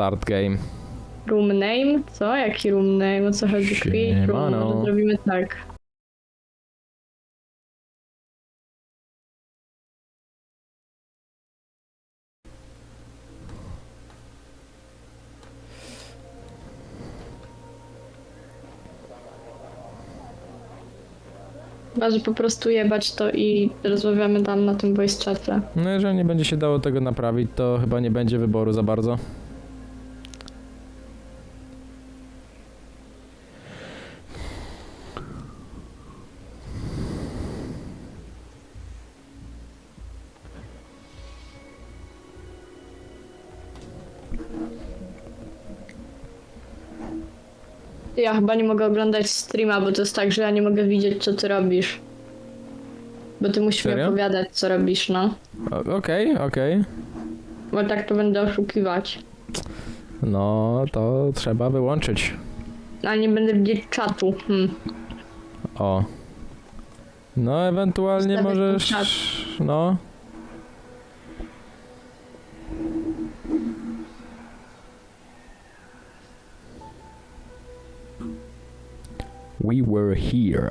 start game. Room name? Co? Jaki room name? O co chodzi? Create room. Siemano. Może zrobimy tak. Chyba, że po prostu jebać to i rozmawiamy tam na tym voice chacie. No jeżeli nie będzie się dało tego naprawić, to chyba nie będzie wyboru za bardzo. Ja chyba nie mogę oglądać streama, bo to jest tak, że ja nie mogę widzieć, co ty robisz. Bo ty musisz mi Serio? opowiadać, co robisz, no. O- Okej, okej. Bo tak to będę oszukiwać. No to trzeba wyłączyć. A nie będę widzieć czatu. Hmm. O. No ewentualnie Wstawię ten możesz. No. We were here.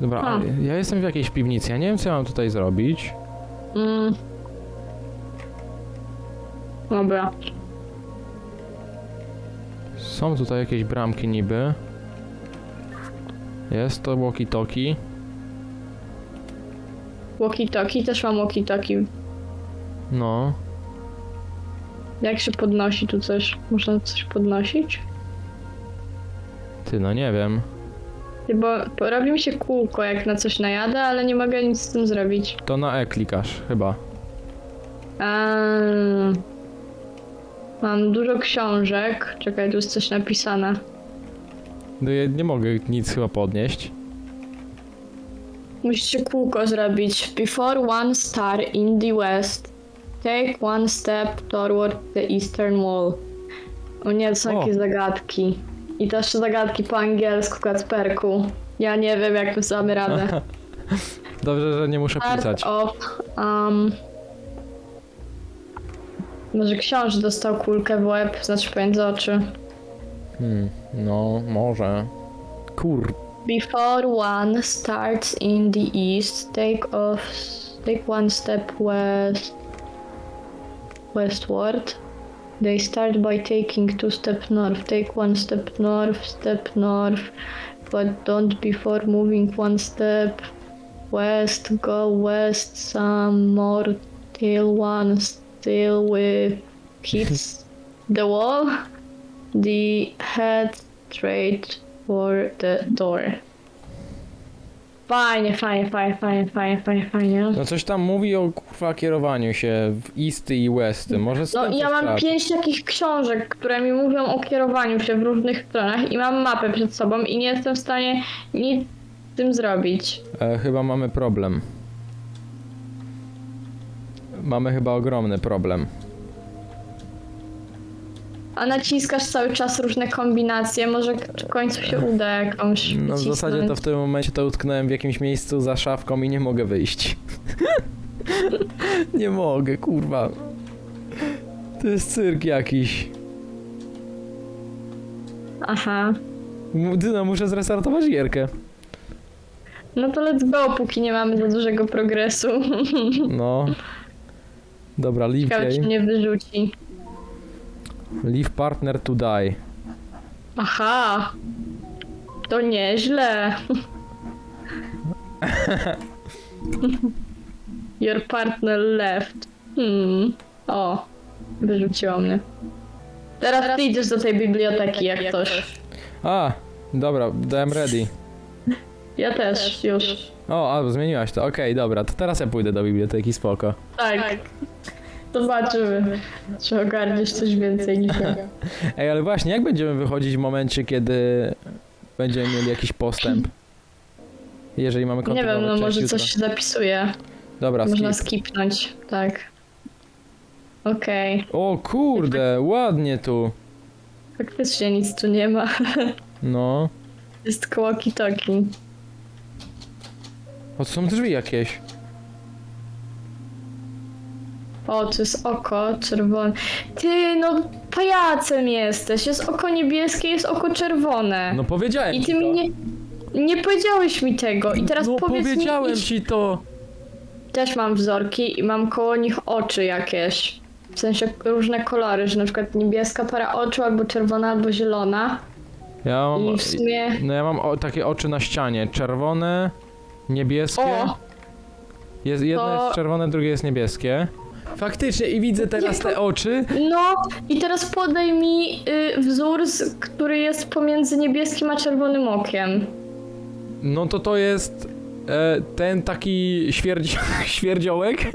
Dobra, A. ja jestem w jakiejś piwnicy. Ja nie wiem, co ja mam tutaj zrobić. Mm. Dobra. Są tutaj jakieś bramki niby. Jest to walkie-talkie. Walkie-talkie, też mam walkie-talkie. No. Jak się podnosi tu coś? Można coś podnosić? Ty, no nie wiem. Ty, Bo bo robi mi się kółko, jak na coś najadę, ale nie mogę nic z tym zrobić. To na E klikasz, chyba. Eee, mam dużo książek. Czekaj, tu jest coś napisane. No ja nie mogę nic chyba podnieść. Musicie kółko zrobić. Before one star in the west, take one step toward the eastern wall. O nie, to są O. jakieś zagadki. I jeszcze zagadki po angielsku, Kacperku. Ja nie wiem, jak my sobie radę. Dobrze, że nie muszę Start pisać. of, um... Może książ dostał kulkę w łeb, znaczy pomiędzy oczy. Hmm, no, może. Kur... Before one starts in the east, take off, take one step west, westward. They start by taking two step north. Take one step north, step north, but don't before moving one step west. Go west some more till one still with hits the wall. The head straight for the door. Fajnie, fajnie, fajnie, fajnie, fajnie, fajnie, fajnie. No coś tam mówi o kurwa kierowaniu się w easty i westy. Może z No tym i ja coś mam tak. pięć takich książek, które mi mówią o kierowaniu się w różnych stronach i mam mapę przed sobą i nie jestem w stanie nic z tym zrobić. E, chyba mamy problem. Mamy chyba ogromny problem. A naciskasz cały czas różne kombinacje, może w końcu się uda jakąś No w zasadzie to w tym momencie to utknąłem w jakimś miejscu za szafką i nie mogę wyjść. nie mogę, kurwa. To jest cyrk jakiś. Aha. No muszę zrestartować gierkę. No to let's go, póki nie mamy za dużego progresu. No. Dobra, leave Ciekawe, game. mnie wyrzuci. Leave partner to die. Aha. To nieźle. Your partner left. Hmm. O. Wyrzuciło mnie. Teraz ty idziesz do tej biblioteki, jak coś. A, dobra, dałem ready. Ja też, już. O, a, zmieniłaś to. Okej, dobra, to teraz ja pójdę do biblioteki, spoko. Tak. Zobaczymy, czy ogarniesz coś więcej niż ja. Ej, ale właśnie, jak będziemy wychodzić w momencie, kiedy będziemy mieli jakiś postęp? Jeżeli mamy Nie kontynuować wiem, no część może coś się zapisuje. Dobra, Można skip. skipnąć, tak. Okej. O kurde, ładnie tu. Faktycznie nic tu nie ma. No. Jest walkie talkie O, to są drzwi jakieś. O, to jest oko czerwone. Ty, no pajacem jesteś. Jest oko niebieskie, jest oko czerwone. No powiedziałem I ci ty to. mi nie... Nie powiedziałeś mi tego. I teraz no powiedz powiedziałem mi... ci to. Też mam wzorki i mam koło nich oczy jakieś. W sensie różne kolory, że na przykład niebieska para oczu, albo czerwona, albo zielona. Ja mam, I w sumie... no ja mam o, takie oczy na ścianie. Czerwone, niebieskie. O! Jest, jedno To- jest czerwone, drugie jest niebieskie. Faktycznie i widzę teraz te oczy. No i teraz podaj mi y, wzór, z, który jest pomiędzy niebieskim a czerwonym okiem. No to to jest e, ten taki świerdzi świerdziołek.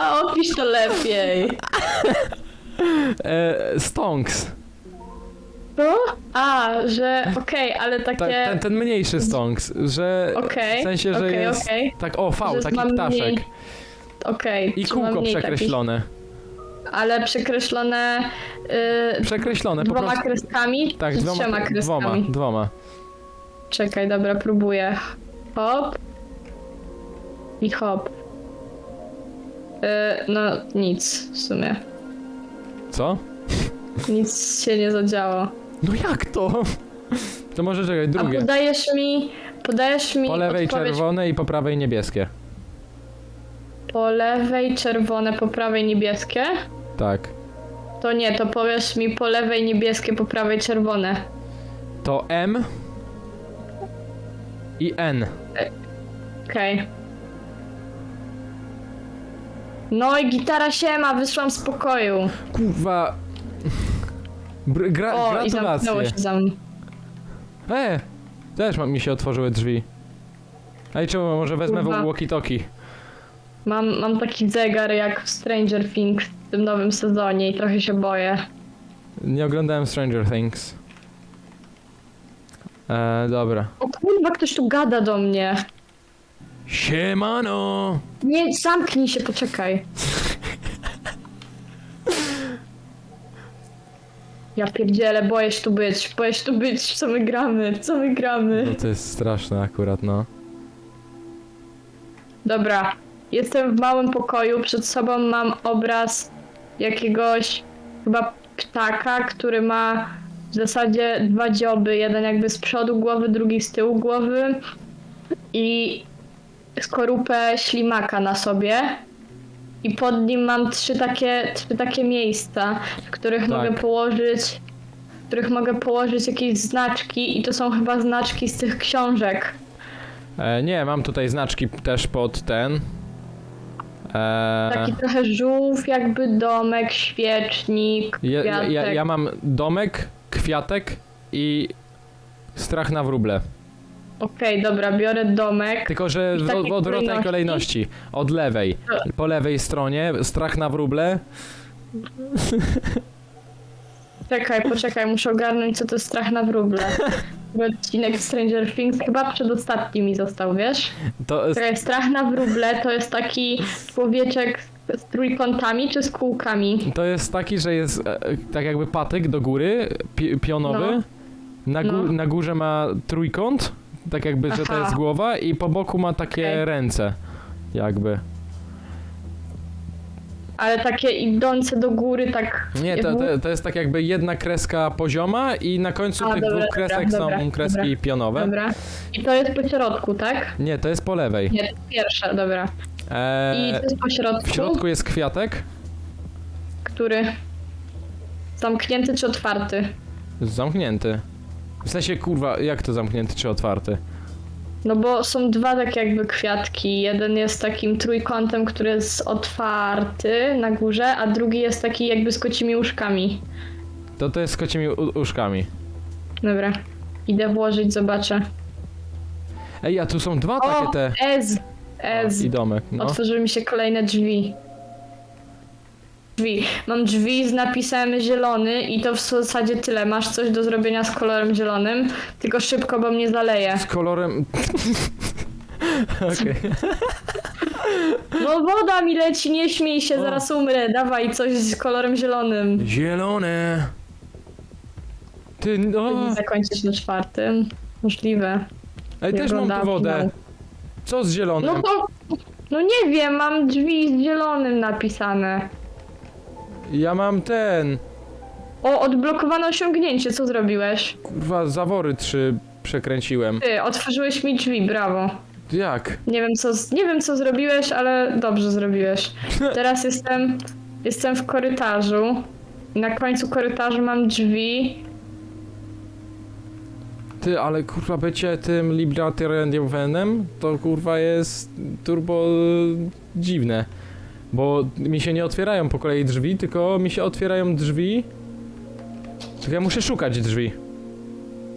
A opisz to lepiej. E, stonks. Co? A, że okej, ale takie... Ta, ten, ten mniejszy stonks, że Okej, w sensie, że okej, jest okej. tak o V, Że taki mam ptaszek. mniej Okej. I czy mam kółko mniej przekreślone. Takich, ale przekreślone y, Przekreślone po dwoma prostu. kreskami? Tak, czy dwoma, trzema kreskami? dwoma, dwoma. Czekaj, dobra, próbuję. Hop. I hop. Y, no, nic w sumie. Co? Nic się nie zadziało. No jak to? To może czekaj, A drugie. podajesz mi... Podajesz mi Po lewej odpowiedź czerwone i po prawej niebieskie. po lewej czerwone, po prawej niebieskie? Tak. To nie, to powiesz mi po lewej niebieskie, po prawej czerwone. To M i N. Okej. No i gitara się ma, wyszłam z pokoju. Kurwa. Br- gra O, i zamknęło gratulacje. się za. E! Też ma, mi się otworzyły drzwi. Ej, czemu może wezmę Kurwa. walkie-talkie? Mam, mam taki zegar jak w Stranger Things w tym nowym sezonie i trochę się boję. Nie oglądałem Stranger Things. E, dobra. O kurwa, ktoś tu gada do mnie. Siemano! Nie, zamknij się, poczekaj. Ja pierdzielę, boję się tu być, boję się tu być, w co my gramy, w co my gramy. No to jest straszne akurat, no. Dobra, jestem w małym pokoju, przed sobą mam obraz jakiegoś chyba ptaka, który ma w zasadzie dwa dzioby, jeden jakby z przodu głowy, drugi z tyłu głowy i skorupę ślimaka na sobie. I pod nim mam trzy takie, trzy takie miejsca, w których Tak. mogę położyć w których mogę położyć jakieś znaczki i to są chyba znaczki z tych książek. E, nie, mam tutaj znaczki też pod ten. E, Taki trochę żółw, jakby domek, świecznik, ja, ja, kwiatek. ja, ja mam domek, kwiatek i strach na wróble. Okej, dobra, biorę domek. Tylko, że I w, takiej w odwrotnej kolejności. Od lewej. Po lewej stronie strach na wróble. Czekaj, poczekaj, muszę ogarnąć, co to jest strach na wróble. Odcinek Stranger Things chyba przedostatni mi został, wiesz? To jest, Czekaj, strach na wróble to jest taki człowieczek z, z trójkątami czy z kółkami? to jest taki, że jest e, tak jakby patyk do góry, pi, pionowy. No. Na, gó- No. na górze ma trójkąt, tak jakby, że to Aha. jest głowa i po boku ma takie Okej. ręce. Jakby. Ale takie idące do góry, tak... Nie, to, to, to jest tak jakby jedna kreska pozioma i na końcu A, tych dobra, dwóch dobra, kresek dobra, są kreski dobra. pionowe. Dobra. I to jest po środku, tak? Nie, to jest po lewej. Nie, to jest pierwsza, dobra. I Eee, to jest po środku, w środku jest kwiatek który... Zamknięty czy otwarty? zamknięty. W sensie, kurwa, jak to zamknięty czy otwarty? No bo są dwa takie jakby kwiatki. Jeden jest takim trójkątem, który jest otwarty na górze, a drugi jest taki jakby z kocimi uszkami. To to jest z kocimi u- uszkami. Dobra. Idę włożyć, zobaczę. Ej, a tu są dwa takie te... Ez! Ez! I domek, no. Otworzyły mi się kolejne drzwi. Drzwi. Mam drzwi z napisem zielony i to w zasadzie tyle. Masz coś do zrobienia z kolorem zielonym, tylko szybko, bo mnie zaleje. Z kolorem... Okej. No woda mi leci, nie śmiej się, zaraz umrę. Dawaj coś z kolorem zielonym. Zielone. Ty, no... Zakończyć na czwartym. Możliwe. Ej, Nie też mam tu wodę. finału. Co z zielonym? No No nie wiem, mam drzwi z zielonym napisane. Ja mam ten. O, odblokowano osiągnięcie, co zrobiłeś? Kurwa, zawory trzy przekręciłem. Ty, otworzyłeś mi drzwi, brawo. Jak? Nie wiem co, z- nie wiem co zrobiłeś, ale dobrze zrobiłeś. Teraz jestem, jestem w korytarzu. Na końcu korytarza mam drzwi. Ty, ale kurwa bycie tym libertarianem to kurwa jest turbo dziwne. Bo mi się nie otwierają po kolei drzwi, tylko mi się otwierają drzwi. Tylko ja muszę szukać drzwi.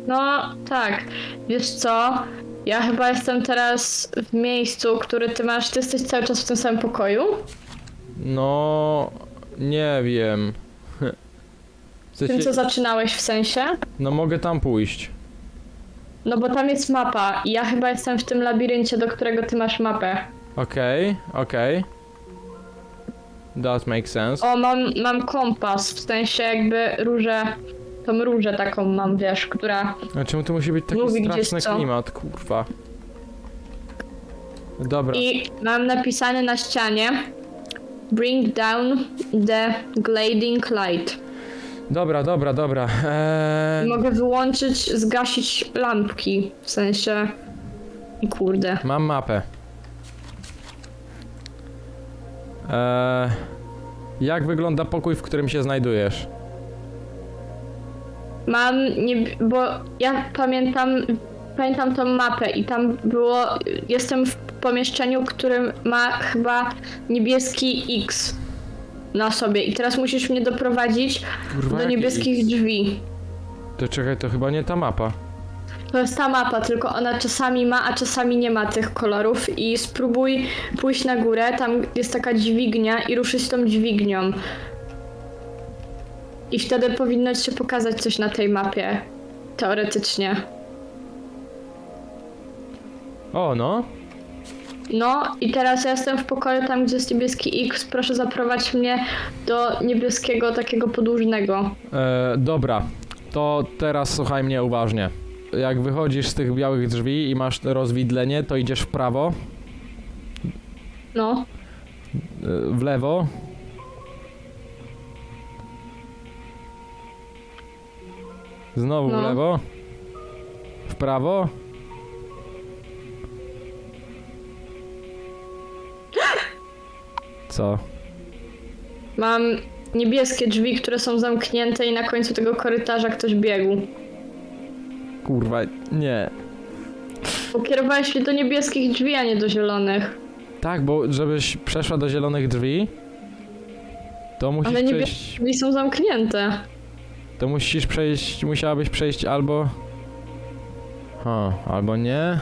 No tak, wiesz co? Ja chyba jestem teraz w miejscu, które ty masz. Ty jesteś cały czas w tym samym pokoju? No. Nie wiem. W Tym sensie, co zaczynałeś w sensie? no mogę tam pójść. No bo tam jest mapa i ja chyba jestem w tym labiryncie, do którego ty masz mapę. Okej, okej. That makes sense. O, mam, mam kompas, w sensie jakby różę, tą różę taką mam, wiesz, która... A czemu to musi być taki Mówi gdzieś straszny co. klimat, kurwa. Dobra. I mam napisane na ścianie Bring down the gliding light. Dobra, dobra, dobra. Eee, Mogę wyłączyć, zgasić lampki, w sensie... I kurde. mam mapę. Eee, jak wygląda pokój, w którym się znajdujesz? Mam, nie, bo ja pamiętam, pamiętam tą mapę i tam było, jestem w pomieszczeniu, którym ma chyba niebieski X na sobie i teraz musisz mnie doprowadzić Kurwa, do jaki niebieskich drzwi. To czekaj, to chyba nie ta mapa. To jest ta mapa, tylko ona czasami ma, a czasami nie ma tych kolorów i spróbuj pójść na górę, tam jest taka dźwignia i ruszyć tą dźwignią. I wtedy powinno ci się pokazać coś na tej mapie. Teoretycznie. O, no. No i teraz ja jestem w pokoju tam, gdzie jest niebieski X. Proszę zaprowadź mnie do niebieskiego takiego podłużnego. E, dobra, to teraz słuchaj mnie uważnie. Jak wychodzisz z tych białych drzwi i masz rozwidlenie, to idziesz w prawo, No. e, w lewo. Znowu w No. lewo. W prawo. Co? Mam niebieskie drzwi, które są zamknięte i na końcu tego korytarza ktoś biegł. Kurwa, nie. Pokierowałeś mnie do niebieskich drzwi, a nie do zielonych. Tak, bo żebyś przeszła do zielonych drzwi, to musisz Ale niebieskie przejść. drzwi są zamknięte. To musisz przejść, musiałabyś przejść albo. Ha, albo nie.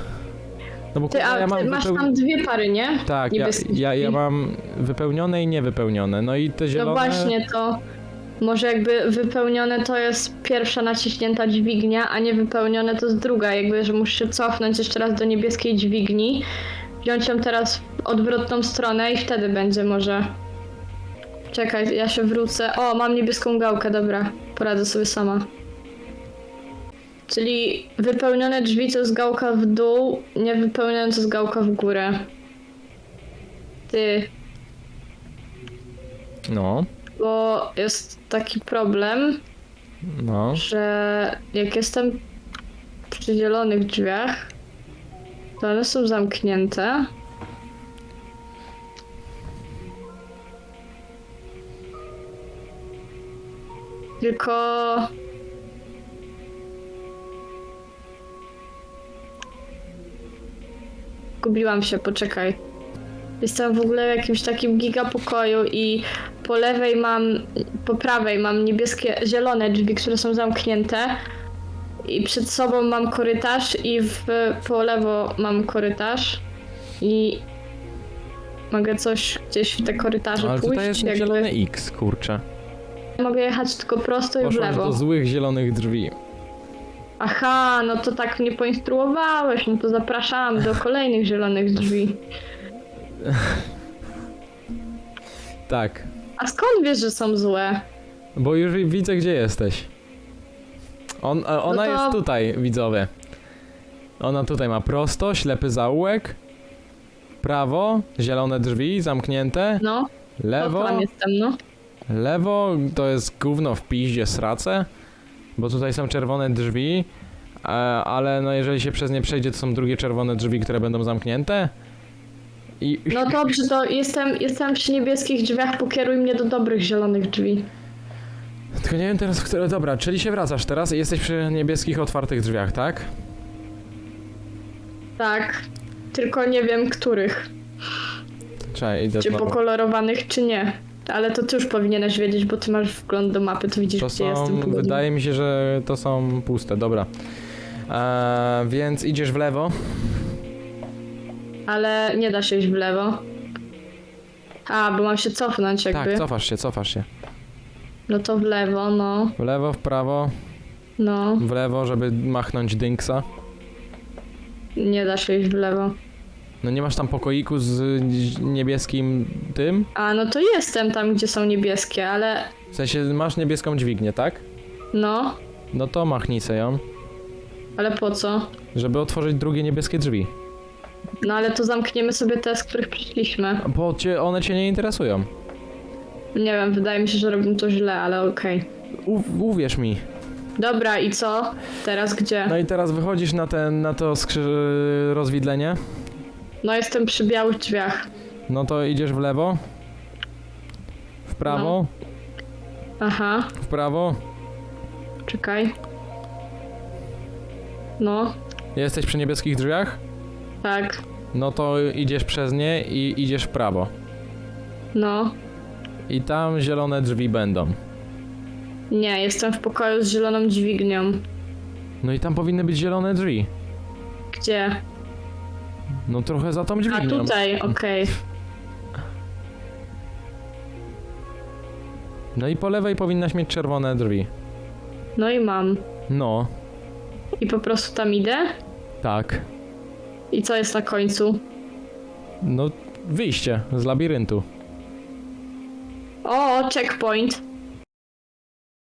No bo Ty, kurwa, a ja mam ty masz wypeł- tam dwie pary, nie? Tak, ja, niebieskich ja, ja drzwi. mam wypełnione i niewypełnione. No i te zielone. No właśnie, to może jakby wypełnione to jest pierwsza naciśnięta dźwignia, a nie wypełnione to jest druga. Jakby, że musisz się cofnąć jeszcze raz do niebieskiej dźwigni, wziąć ją teraz w odwrotną stronę i wtedy będzie może. Czekaj, ja się wrócę. O, mam niebieską gałkę, dobra. Poradzę sobie sama. Czyli wypełnione drzwi to jest gałka w dół, niewypełnione to jest gałka w górę. Ty, No, bo jest taki problem, no. że jak jestem przy zielonych drzwiach, to one są zamknięte. Tylko. Gubiłam się, poczekaj. Jestem w ogóle w jakimś takim gigapokoju i po lewej mam, po prawej mam niebieskie, zielone drzwi, które są zamknięte. I przed sobą mam korytarz i w, po lewo mam korytarz. I mogę coś gdzieś w te korytarze Ale pójść. tutaj jest jakby. zielony X, kurczę. Mogę jechać tylko prosto i w Poszłaś lewo. do złych zielonych drzwi. Aha, no to tak mnie poinstruowałeś, no to zapraszam do kolejnych zielonych drzwi. Tak, A skąd wiesz, że są złe? bo już wi- widzę, gdzie jesteś. On, a ona No to- jest tutaj, widzowie. Ona tutaj ma prosto, ślepy zaułek. Prawo, zielone drzwi, zamknięte. No, Lewo, tam jestem, no. lewo to jest gówno w piździe srace, bo tutaj są czerwone drzwi, e, ale no jeżeli się przez nie przejdzie, to są drugie czerwone drzwi, które będą zamknięte. I No dobrze, to jestem, jestem przy niebieskich drzwiach, pokieruj mnie do dobrych zielonych drzwi. tylko nie wiem teraz, które... Dobra, czyli się wracasz teraz i jesteś przy niebieskich otwartych drzwiach, tak? Tak, tylko nie wiem których. Czekaj, idę Czy znowu. pokolorowanych, czy nie. Ale to ty już powinieneś wiedzieć, bo ty masz wgląd do mapy, to widzisz, To gdzie jestem. są, pogodnie. wydaje mi się, że to są puste, dobra. E, więc idziesz w lewo. Ale nie da się iść w lewo. A, bo mam się cofnąć jakby. Tak, cofasz się, cofasz się. No to w lewo, no. W lewo, w prawo, No, w lewo, żeby machnąć dynksa. nie da się iść w lewo. No nie masz tam pokoiku z niebieskim tym? A, no to jestem tam, gdzie są niebieskie, ale W sensie masz niebieską dźwignię, tak? no. No to machnij se ją, Ale po co? żeby otworzyć drugie niebieskie drzwi. No ale to zamkniemy sobie te, z których przyszliśmy. Bo cię, one cię nie interesują. Nie wiem, wydaje mi się, że robimy to źle, ale okej. U, uwierz mi. Dobra, i co? Teraz gdzie? No i teraz wychodzisz na, ten, na to skrzy- rozwidlenie. No jestem przy białych drzwiach. No to idziesz w lewo. W prawo. Aha, W prawo. czekaj. No, Jesteś przy niebieskich drzwiach? Tak, No to idziesz przez nie i idziesz w prawo. no. I tam zielone drzwi będą. Nie, jestem w pokoju z zieloną dźwignią. No i tam powinny być zielone drzwi. Gdzie? No trochę za tą A dźwignią. tutaj, okej. No i po lewej powinnaś mieć czerwone drzwi. No i mam. No, I po prostu tam idę? tak. I co jest na końcu? No wyjście z labiryntu. O, checkpoint.